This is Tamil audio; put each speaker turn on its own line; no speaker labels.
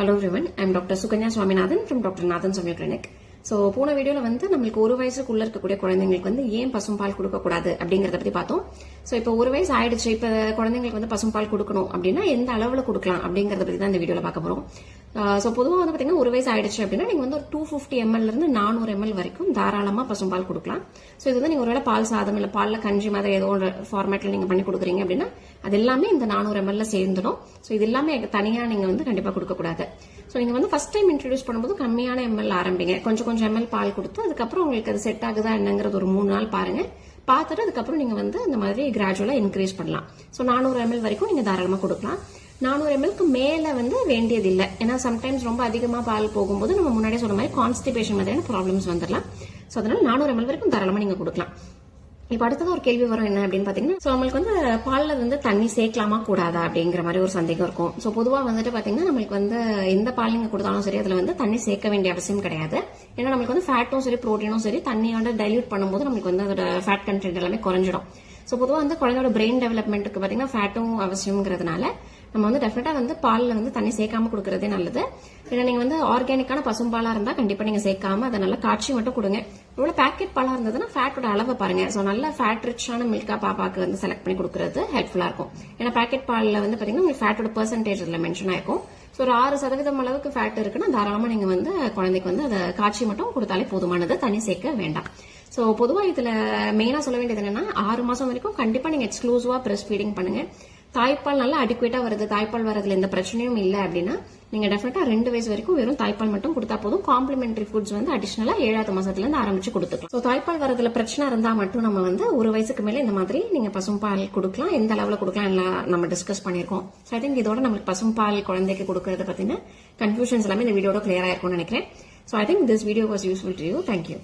Hello everyone I'm doctor Sukanya Swaminathan from doctor Nathan Swami clinic so போன வீடியோவில் வந்து நம்மளுக்கு ஒரு வயசுக்குள்ள இருக்கக்கூடிய குழந்தைங்களுக்கு வந்து ஏன் பசும்பால் கொடுக்கக்கூடாது அப்படிங்கிறத பற்றி பார்த்தோம். ஸோ இப்போ ஒரு வயசு ஆயிடுச்சு. இப்போ குழந்தைங்களுக்கு வந்து பசும்பால் கொடுக்கணும் அப்படின்னா எந்த அளவில் கொடுக்கலாம் அப்படிங்கிறத பற்றி தான் இந்த வீடியோவில் பார்க்க போகிறோம் ஸோ பொதுவாக வந்து பார்த்தீங்கன்னா ஒரு வயசு ஆயிடுச்சு அப்படின்னா நீங்கள் வந்து ஒரு டூ ஃபிஃப்டி எம்எல் இருந்து நானூறு எம்எல் வரைக்கும் தாராளமாக பசும்பால் கொடுக்கலாம். ஸோ இது வந்து நீங்கள் ஒருவேளை பால் சாதம் இல்லை பாலில் கஞ்சி மாதிரி ஏதோ ஒரு ஃபார்மேட்டில் நீங்கள் பண்ணி கொடுக்குறீங்க அப்படின்னா அது எல்லாமே இந்த நானூறு எம்எல்ல சேர்ந்துடும். ஸோ இது எல்லாமே தனியாக நீங்கள் வந்து கண்டிப்பாக கொடுக்கக்கூடாது ஸோ நீங்கள் வந்து ஃபஸ்ட் டைம் இன்ட்ரடியூஸ் பண்ணும்போது கம்மியான எம்எல் ஆரம்பிங்க. கொஞ்சம் கொஞ்சம் எம்எல் பால் கொடுத்து அதுக்கப்புறம் உங்களுக்கு அது செட் ஆகுதா என்னங்கிறது ஒரு மூணு நாள் பாருங்கள் பார்த்துட்டு அதுக்கப்புறம் நீங்கள் வந்து இந்த மாதிரி கிராஜுவலாக இன்க்ரீஸ் பண்ணலாம். ஸோ நானூறு எம்எல் வரைக்கும் நீங்கள் தாராளமாக கொடுக்கலாம். நானூறு எம்எல்க்கு மேலே வந்து வேண்டியதில்லை. ஏன்னா சம்டைம்ஸ் ரொம்ப அதிகமாக பால் போகும்போது நம்ம முன்னாடியே சொன்ன மாதிரி கான்ஸ்டிபேஷன் மாதிரியான ப்ராப்ளம்ஸ் வந்துடலாம். ஸோ அதனால நானூறு எம்எல் வரைக்கும் தாராளமாக நீங்கள் கொடுக்கலாம். இப்போ அடுத்தது ஒரு கேள்வி வரும். என்ன அப்படின்னு பார்த்தீங்கன்னா ஸோ நம்மளுக்கு வந்து பாலில் வந்து தண்ணி சேர்க்கலாமா கூடாதா அப்படிங்கிற மாதிரி ஒரு சந்தேகம் இருக்கும். ஸோ பொதுவாக வந்துட்டு பார்த்தீங்கன்னா நம்மளுக்கு வந்து எந்த பால் நீங்கள் கொடுத்தாலும் சரி அதில் வந்து தண்ணி சேர்க்க வேண்டிய அவசியம் கிடையாது. ஏன்னா நம்மளுக்கு வந்து ஃபேட்டும் சரி ப்ரோட்டீனும் சரி தண்ணியோட டைல்யூட் பண்ணும்போது நம்மளுக்கு வந்து அதோட ஃபேட் கண்டென்ட் எல்லாமே குறைஞ்சிடும். ஸோ பொதுவாக வந்து குழந்தையோட பிரெயின் டெவலப்மெண்ட்டுக்கு பார்த்தீங்கன்னா ஃபேட்டும் அவசியம்ங்கிறதுனால நம்ம வந்து டெஃபினட்டாக வந்து பாலில் வந்து தண்ணி சேர்க்காம கொடுக்குறதே நல்லது. ஏன்னா நீங்கள் வந்து ஆர்கானிக்கான பசும்பாலாக இருந்தால் கண்டிப்பாக நீங்கள் சேர்க்காம அதை நல்லா காய்ச்சி மட்டும் கொடுங்க. இவ்வளோ பேக்கெட் பாலாக இருந்ததுன்னா ஃபேட்டோட அளவை பாருங்க. ஸோ நல்ல ஃபேட் ரிச்சான மில்காக பாப்பாக்கு வந்து செலக்ட் பண்ணி கொடுக்குறது ஹெல்ப்ஃபுல்லாக இருக்கும். ஏன்னா பேக்கெட் பாலில் வந்து பார்த்தீங்கன்னா உங்களுக்கு ஃபேட்டோட பெர்சன்டேஜ் இதில் மென்ஷன் ஆயிருக்கும். ஸோ ஒரு ஆறு சதவீதம் அளவுக்கு ஃபேட் இருக்குன்னா தாராளமாக நீங்கள் வந்து குழந்தைக்கு வந்து அதை காய்ச்சி மட்டும் கொடுத்தாலே போதுமானது. தண்ணி சேர்க்க வேண்டாம். ஸோ பொதுவாக இதில் மெயினாக சொல்ல வேண்டியது என்னென்னா ஆறு மாதம் வரைக்கும் கண்டிப்பாக நீங்கள் எக்ஸ்க்ளூசிவாக பிரஸ்ட் ஃபீடிங் பண்ணுங்கள் தாய்ப்பால் நல்லா அடிக்குவேட்டாக வருது தாய்ப்பால் வரதுல எந்த பிரச்சனையும் இல்லை அப்படின்னா நீங்கள் டெஃபினட்டாக ரெண்டு வயசு வரைக்கும் வெறும் தாய்ப்பால் மட்டும் கொடுத்தா போதும். காம்ப்ளிமெண்ட்ரி ஃபுட்ஸ் வந்து அடிஷ்னலாக ஏழாவது மாதத்துலேருந்து ஆரம்பிச்சு கொடுத்துக்கலாம். ஸோ தாய்ப்பால் வரதுல பிரச்சனை இருந்தால் மட்டும் நம்ம வந்து ஒரு வயசுக்கு மேலே இந்த மாதிரி நீங்கள் பசும்பால் கொடுக்கலாம். எந்த அளவில் கொடுக்கலாம் எல்லாம் நம்ம டிஸ்கஸ் பண்ணியிருக்கோம். ஸோ ஐ திங்க் இதோட நம்மளுக்கு பசும்பால் குழந்தைக்கு கொடுக்கறத பற்றின கன்ஃபியூஷன்ஸ் எல்லாமே இந்த வீடியோட கிளியராக இருக்கும்னு நினைக்கிறேன். So I think this video was useful to you thank you